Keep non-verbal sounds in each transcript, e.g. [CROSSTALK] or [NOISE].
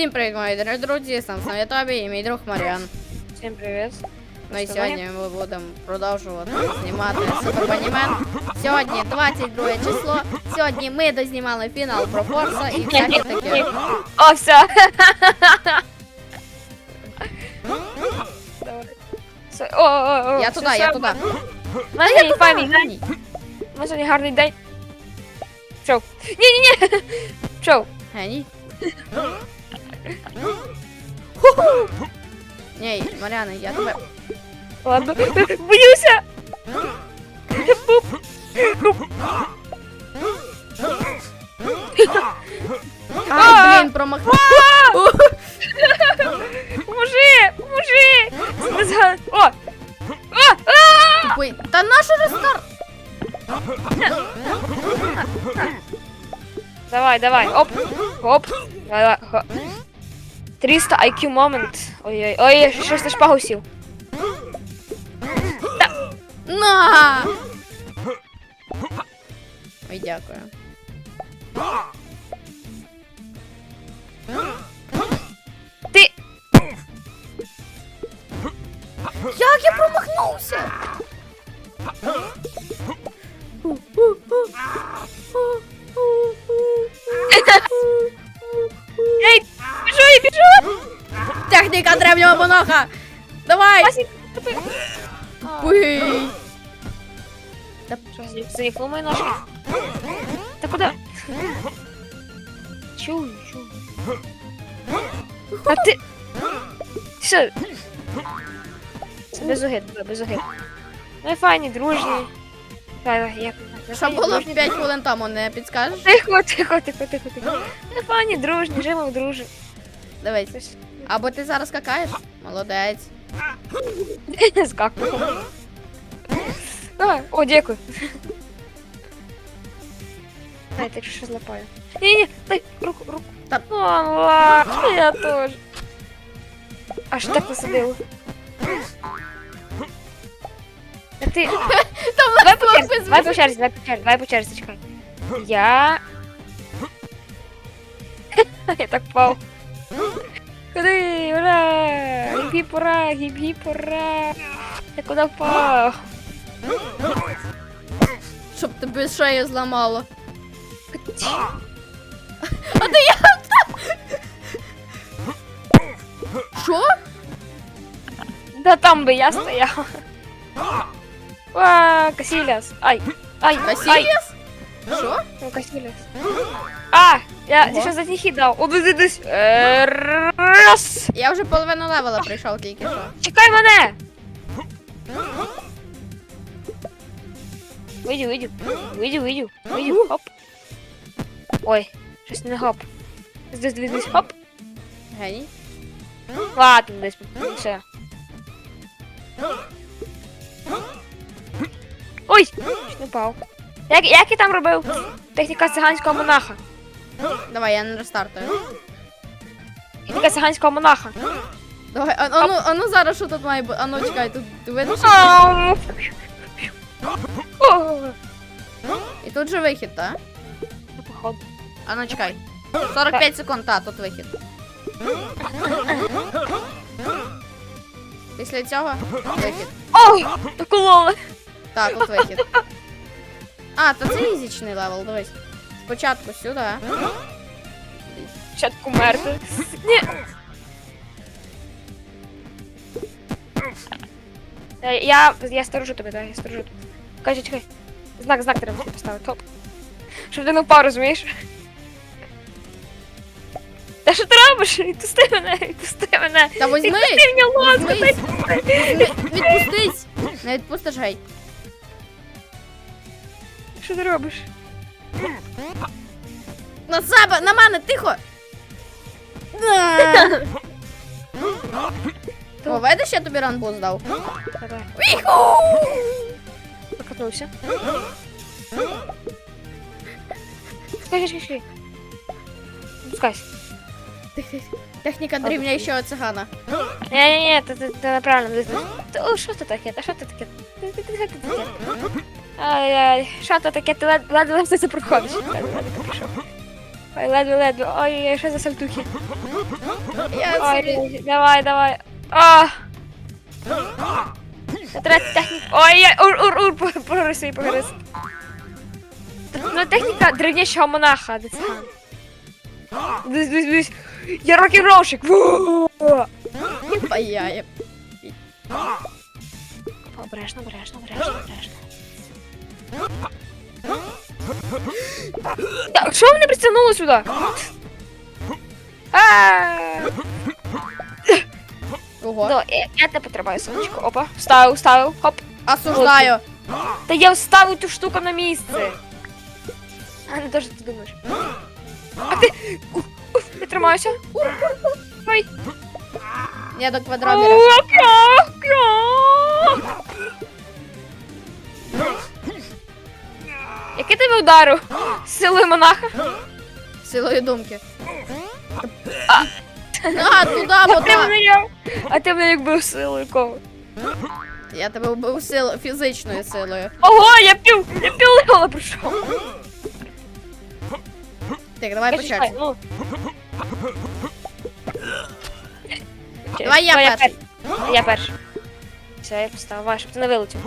Всім привіт, мої дорогі друзі, сам я Тобі і мій друг Маріан. Всем привет. Ну і Що сьогодні ми будемо продовжувати знімати Супербанімен. Сьогодні 22 число. Сьогодні ми дознімали фінал про Форса і всяке таке. О, все. Все, О, о, о, Я туди, я туди. Мене. Ні. У мене сьогодні гарний день. Чоу. Ні-ні-ні. Чоу. Геній. Ху-ху. Ні, Маріана, я тебе. Ладно. Боюся. Ай, блін, промахнув. Поможи, поможи. Не зга- О. О, а! Тупий. Та нащо рестарт? Давай, давай. Оп. Оп. Давай, хоп. 300 IQ момент. Ой-ой. Ой, щось на шпагу сів. На! Ой, дякую. Давай! Пий! Що, зні- занікло мої ножки? Та куди? Чую, чую. А ти... Що? Це без огид, без огид. Ми файні, дружні. Та, як... Що було дружні. 5 хвилин тому, не підскажеш? Тихо, тихо, тихо, тихо, тихо. Ми файні, дружні, живемо, дружимо. Дивись. Або ти зараз какаєш? Молодець. Скакую. Давай, о, дякую. Дай, так що злапаю. Ні, ні, дай руку, руку. Та- О, ладно, я теж. Аж так посадила. А ти... [LAUGHS] Давай по черзі, без давай по черзі, давай по черзі, давай по черзі, чекай. Я... [LAUGHS] Я так впав. Куди? Ура! Гіп-гіп, ура! Гіп-гіп, ура! Я куди впав? Щоб тобі шею зламало. Що? Да там би я стояла. А, Касіляс. Ай, ай, ай. Касіліс? Що? Ну, Касіляс. А, я Ого. ти що за них дав? О, Раз. Я вже половину левела прийшов тільки що. Чекай мене. Вийду, вийду. Вийду, вийду. Вийду. Хоп. Ой, щось не гоп. Десь, десь, десь, хоп. Геній. Ладно, десь. Все. Ой! Чуть не впав. Як, як я там робив? Техніка циганського монаха. Давай, я не рестартую. Техніка циганського монаха. Давай, а, а, ну, а ну зараз що тут має бути? А ну чекай, тут ти видиш? Ау. О, І тут же вихід, так? ну, походу. А ну чекай. 45 секунд, та, тут вихід. Після цього вихід. Ой, докололи. Так, тут вихід. А, то це ізічний левел, дивись. Спочатку сюди. Спочатку мерти. Ні. Я, я, я сторожу тебе, так, я сторожу тебе. Каже, чекай. Знак, знак треба поставити. Топ. Щоб ти не впав, розумієш? Та що ти робиш? Відпусти мене, відпусти мене. Та возьми! Відпусти ласка, Возьми! Відпустись! Не відпустиш гей. Що ти робиш? На себе, на мене, тихо! О, видиш, я тобі ранбуз дав. Давай, Віху! покатнувся. Скажи, скажи, скажи. Спускайся. Техніка дрібнішого цигана. Ні-ні-ні, це, це, це неправильно. Дивись. О, що це таке? Та що це таке? Та, та, та, Що це таке? Ай-яй, що це таке? Ти лед- ледве все це проходиш. Ти. Ой, ледве, ледве. Ой, ой, що за сальтухи? Ой, давай, давай. А! Це треба техніка. Ой, ой, ур, ур, ур, по- прогриз свій. Ну, техніка древнішого монаха, дециган. Дивись, дивись, дивись. Я рок-н-ролщик. Паяє. Обережно, обережно, обережно, обережно. Так, що мене притягнуло сюди? А! Ого. Ну, я, я тебе потримаю, сонечко. Опа, вставив, вставив, хоп. Осуждаю. Та я вставив ту штуку на місце. А не те, що ти думаєш. А ти. Ух, ух, Я тримаюся. Ой. Я до квадробіра. О, крах, крах. Який тебе ударив? Силою монаха? Силою думки. А, туди, А ти бота. мене? А ти мене якби силою кого? Я тебе вбив сил... фізичною силою. Ого, я пів, я пів левела прийшов. Так, давай по черзі. Ну. Давай я перший. Я перший. Все, я поставив, Ваш, щоб ти не вилетів.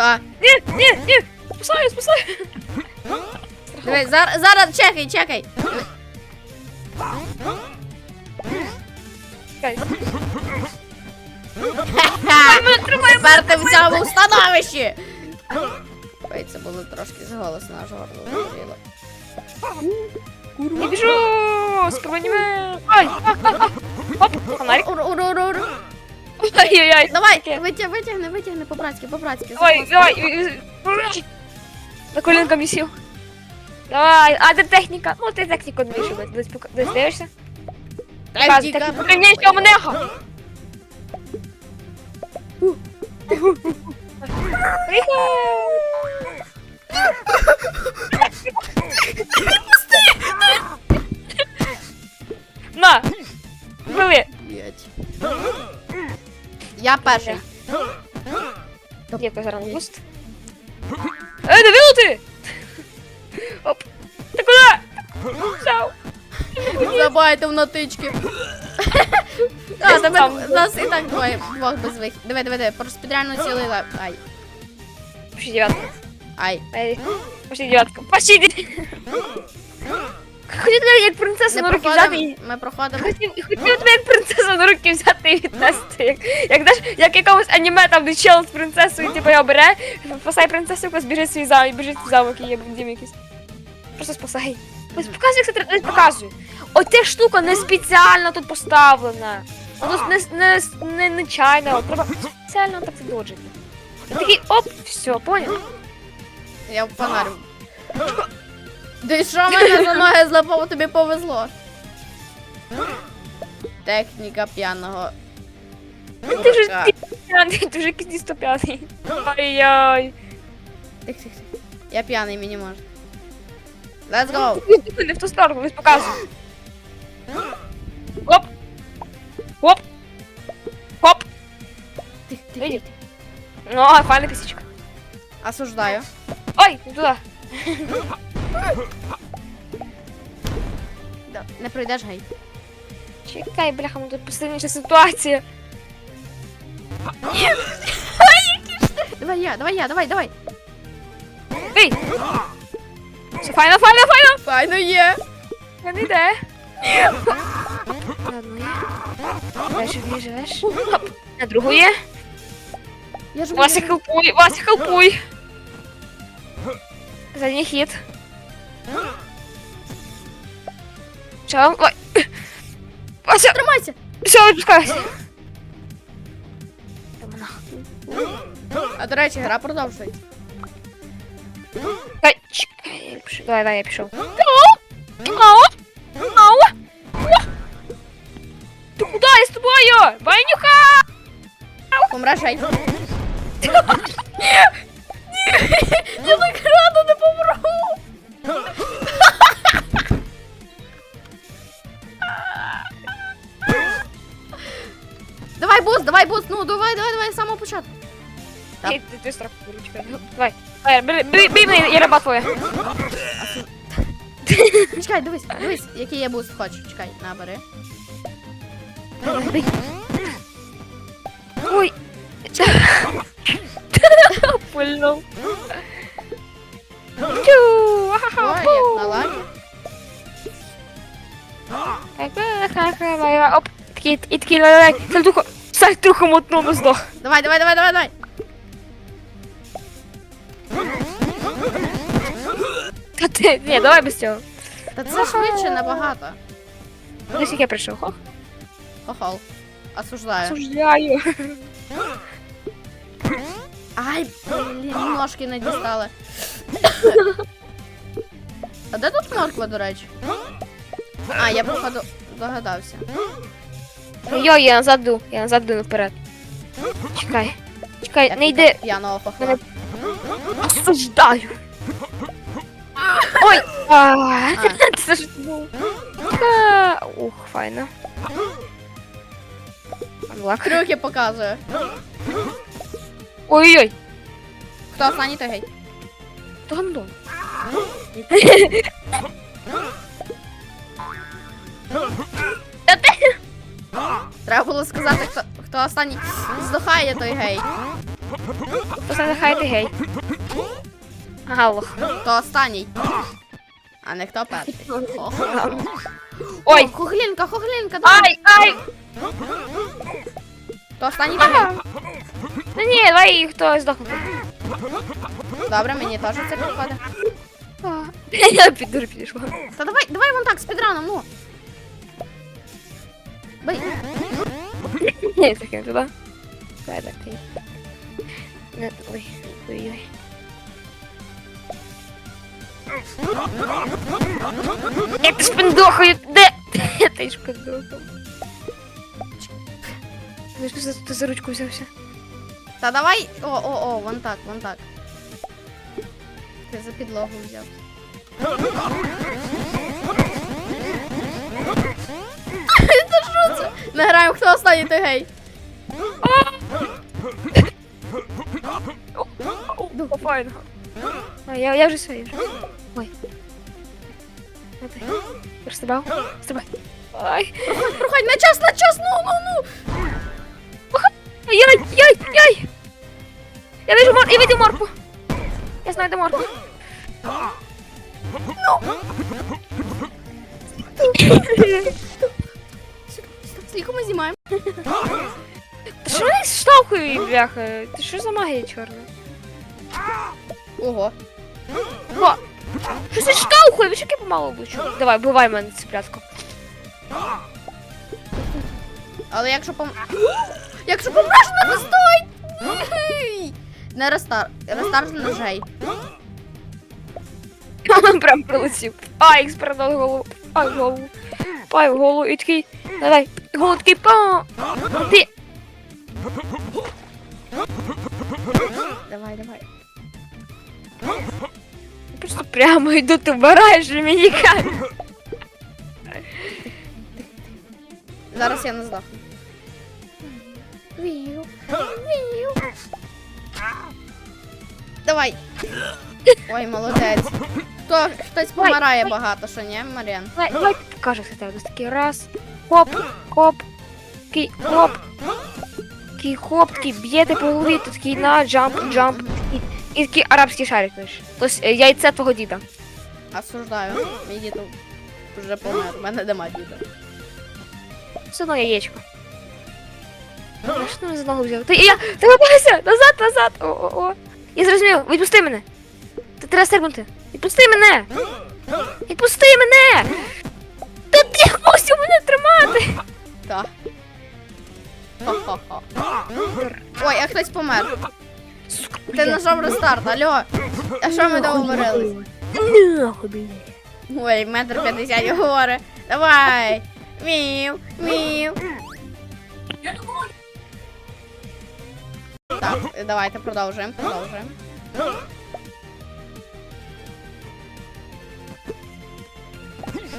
Так. Ні, ні, ні! Спасаю, спасаю! Дивись, зараз, зараз чекай, чекай. Чекай. Ха! Тепер ти в цьому становищі. Ой, це було трошки зголосно, аж горло згоріло. Я біжу! Скроманіме! Ай! а, а, а. Оп, фонарик. Ур, ур, ур, ур. Ай-яй-яй! Давай, витя- витягни, витягни, по-братськи, по-братськи. Ой, ой, На колінками мені сів. Давай, а де техніка? Ну, ти техніку не десь пока- десь дивишся. Техніка. техніку древнішого монеха! На! Я перший. Дякую за рангуст. Ей, не вилути! Оп! Ти куди? Сяв! Забайте в натички. А, тебе нас і так двоє, двох без вихід. Диви, диви, диви, просто підрально цілий. Ай, Пошли девятка. ай. Ей, Пошли девятка. Пошли девятка. Хотів тебе як принцесу на руки взяти і... ми проходимо. Хотів, хотів тебе як принцесу на руки взяти і віднести. Як, як, знаєш, як якомусь аніме там, де чел з принцесою, типу, його бере, спасай принцесу, якось біжить свій замок, біжить в замок і є дім якийсь. Просто спасай. Ось показуй, як це треба, ось показуй. Оця штука не спеціально тут поставлена. Воно не, не, не, нечайно, треба спеціально так доджити. І такий оп, все, поняв? Я фонарю. Ти що мене за ноги злапав, тобі повезло. Техніка п'яного. Ти вже дурака. п'яний, ти вже якийсь 105. Ай-яй. Тих, тих, тих. Я п'яний, мені можна. Let's go. Ти Не в ту сторону, ось показуй. Оп. Оп. Оп. Тих, тих, тих. Ну, а, файна пісечка. Осуждаю. Ой, не туди. Да. Не пройдеш гей. Чекай, бляха, ну тут посильніша ситуація. Давай я, давай я, давай, давай. Ей! Все, файно, файно, файно! Файно є. Я не йде. На одну є. Дві живеш. Хоп. На другу є. Я ж Вася, хелпуй, Вася, хелпуй. Задній хід. Чо? Ой. Вася, Тримайся. все, відпускайся. А до речі, гра продовжується. Дай, чекай. Давай, давай, я пішов. Ау! Ау! Ти куди я з тобою? Ванюха! Помреш гей. Я так рада не помру. Давай, бос, давай, бос, ну давай, давай, давай, з самого початку. Так. Ей, ти, ти страх. Ручка. Давай. Давай, бери, бери, бери мене, я раба твоя. [LAUGHS] Чекай, дивись, дивись, який я буст хочу. Чекай, набери. Ой. [LAUGHS] Пульнув. Тю, Ой, ахаха, як на лагі. Ха-ха-ха-ха, Оп, такий, і такий, лай-лай, сальтухо, сальтухо мотнув здох. Давай, давай, давай, давай, давай. Та ти, ні, давай без цього. Та це швидше набагато. Десь як я прийшов, хох. Хохол. Осуждаю. Осуждаю. Ай, блін, ножки не дістали. А де тут морква, до речі? А, я походу догадався. Йо, я назад ду, я назад ду наперед. Чекай. Чекай, не йди. П'яного хохла. Осуждаю. Ой! А, [LAUGHS] Це ж. Ха, Ух, файно. Анлак. Трюки показує. Ой-ой, Хто останній, той гей. то гандон. [LAUGHS] Треба було сказати, хто, хто останній здохає, той гей. Просто хай ти гей. Ага. Хто останній. А не хто перший. Ой! Хуглінка, хуглінка, давай. Ай, ай! Хто останній, той гей. Ну ні, давай хто здохне. Добре, мені теж це підходить. Я піду підійшла. Та давай, давай вон так, з підраном, ну. Бий. Ні, таке туди. Давай так. Не, ой, ой, ой. Я ти шпиндохаю, де? Я ти ж за, ти за ручку взявся. Та давай. О, о, о, вон так, вон так. Ти за підлогу взяв. Не граємо, хто останній, той гей. Ну, файно. Я, я вже все, вже. Ой. Розстрибав? Стрибай. Ай. Проходь на час, на час, ну, ну, ну. Яй, яй, яй! Я вижу мор... Я видел морку. Я знаю, де морку. [LAUGHS] Скільки ми знімаємо? Та [LAUGHS] що вони штовхують, бляха? Ти що за магія чорна? Ого. О! Що це штовхує? Ви що яке помало бучу? Давай, бувай мене цеплятку. Але якщо пом... Якщо помреш, не! Не рестарт. Рестарт ножей. [LAUGHS] Прям прилетів. Ай, ікс передав голову. Ай, в голову. Ай, в голову. І такий. Давай. Такий па. Ти. Давай, давай. Просто прямо йду, ти вбираєш мені кажеш. Зараз я не здохну. Вію. Вію. Давай. Ой, молодець. Хто, хтось помирає багато, що ні, Маріан? Давай, давай ти покажеш. Ось такий раз. Хоп, хоп. Такий хоп. Такий хоп, такий б'єте по голові, то такий на джамп, джамп. І, і такий арабський шарик. знаєш. Тобто е, яйце твого діда. Осуждаю. Мій дід вже помер. У мене нема діда. Все одно яєчко. А що ти за ногу взяв? Ти я! Ти лапайся! Назад, назад! О, о, о! Я зрозумів, відпусти мене! Ти треба стрибнути! Відпусти мене! Відпусти мене! Ти мусив мене тримати! Так. Хо-хо-хо. Ой, а хтось помер. Ти нажав рестарт, алло. А що ми договорились? Нахуй, блядь. Ой, метр п'ятдесят говори. Давай. Мів, мів. Так, давайте продовжуємо, продовжуємо.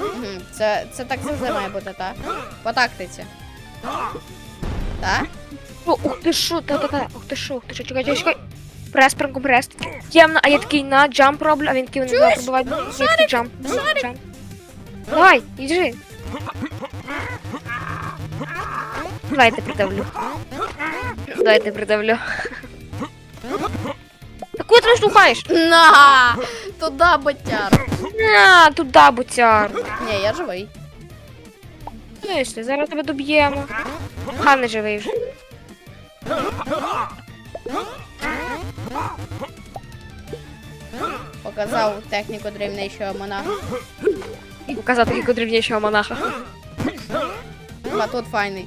Мгм, Це, це так завжди має бути, так? По тактиці. Так? О, ух ти що, та, та, та, ух ти що, ух ти що, чекай, чекай, чекай. Прес, прес. Ємно, а я такий на джамп роблю, а він такий не Чуєш? пробиває. Я такий джамп. Джамп. Давай, іди. Давайте придавлю. Давайте придавлю. Куди ти не? На! Туда, ботяр. На, туди, буцяр. Ні, я живий. Знаєш, зараз тебе доб'ємо. Ха, не живий вже. Показав техніку дрібнішого монаха. Показати якого древнішого монаха. А тут файний.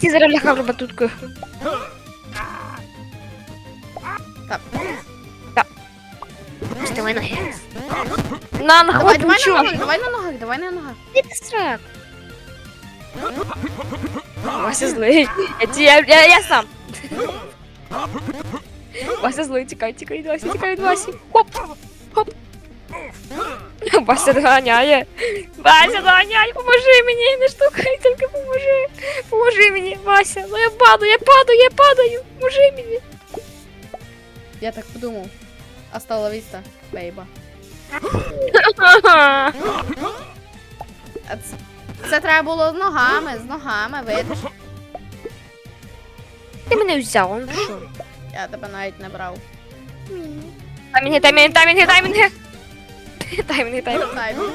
Ті зараз ляхав батуткою. Так. Вставай на гекс. На, на Давай, хоп, давай на нічого. ногах, давай на ногах, давай на ногах. Іди срак. Вася злий. Я, ті- я, я, я сам. Вася злий, тікай, тікай від Васі, тікай від Васі. Хоп, хоп. Вася доганяє. Вася доганяє, поможи мені, не штукай, тільки поможи. Поможи мені, Вася. Ну я падаю, я падаю, я падаю. Поможи мені. Я так подумав. Остала віста, бейба. Це, це треба було з ногами, з ногами, видиш? Ти мене взяв, ну що? Я тебе навіть не брав. Таймінги, таймінги, таймінги, таймінги. Таймінги, таймінги. Таймінг.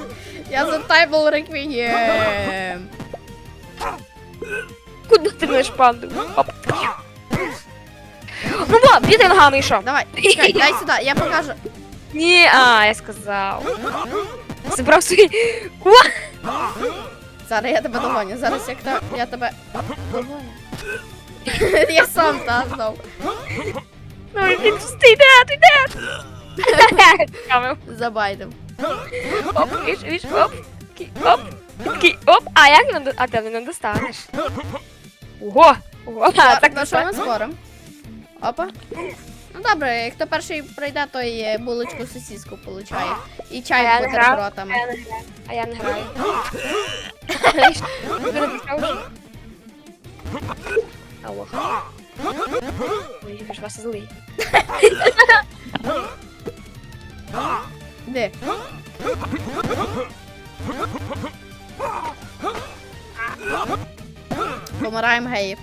Я затаймил реквієм. Куди ти мене шпанду? Оп. Ну ба, біди ногами йшов. Давай, чекай, дай сюди, я покажу. Ні, а, я сказав. Забрав свій. Зараз я тебе догоню, зараз як та, я тебе [LAUGHS] я сам та знов. Ну, він ти йде, ти йде. [LAUGHS] Забайдем. Оп, віж, віж, оп. Такий, Оп. Такий, оп. А як він, до- а ти не достанеш? Ого. Ого, а, так Так, не ну що ми скорим? Опа. Ну добре, хто перший пройде, той е, булочку сосиску получає. І чай з не бутербродами. А я не граю. Алло. Ой, ж вас злий. Де? Помираємо геїв.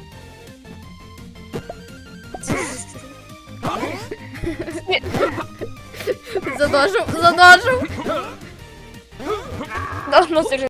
Задожив, задожив. Давно вже